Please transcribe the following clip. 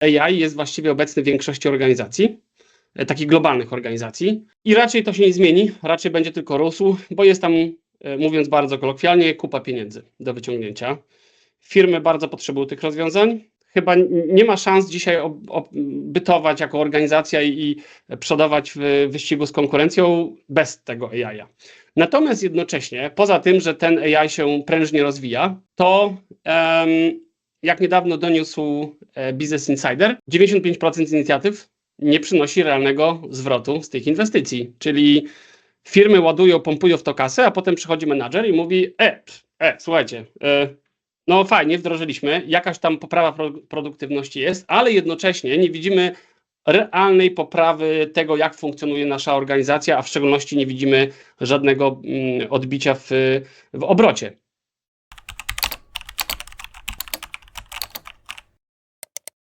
AI jest właściwie obecny w większości organizacji, e, takich globalnych organizacji i raczej to się nie zmieni, raczej będzie tylko rósł, bo jest tam, e, mówiąc bardzo kolokwialnie, kupa pieniędzy do wyciągnięcia. Firmy bardzo potrzebują tych rozwiązań. Chyba nie ma szans dzisiaj ob, ob, bytować jako organizacja i, i przodować w wyścigu z konkurencją bez tego AI. Natomiast jednocześnie, poza tym, że ten AI się prężnie rozwija, to em, jak niedawno doniósł e, Business Insider, 95% inicjatyw nie przynosi realnego zwrotu z tych inwestycji. Czyli firmy ładują, pompują w to kasę, a potem przychodzi menadżer i mówi: E, e słuchajcie, e, no fajnie, wdrożyliśmy, jakaś tam poprawa pro, produktywności jest, ale jednocześnie nie widzimy realnej poprawy tego, jak funkcjonuje nasza organizacja, a w szczególności nie widzimy żadnego mm, odbicia w, w obrocie.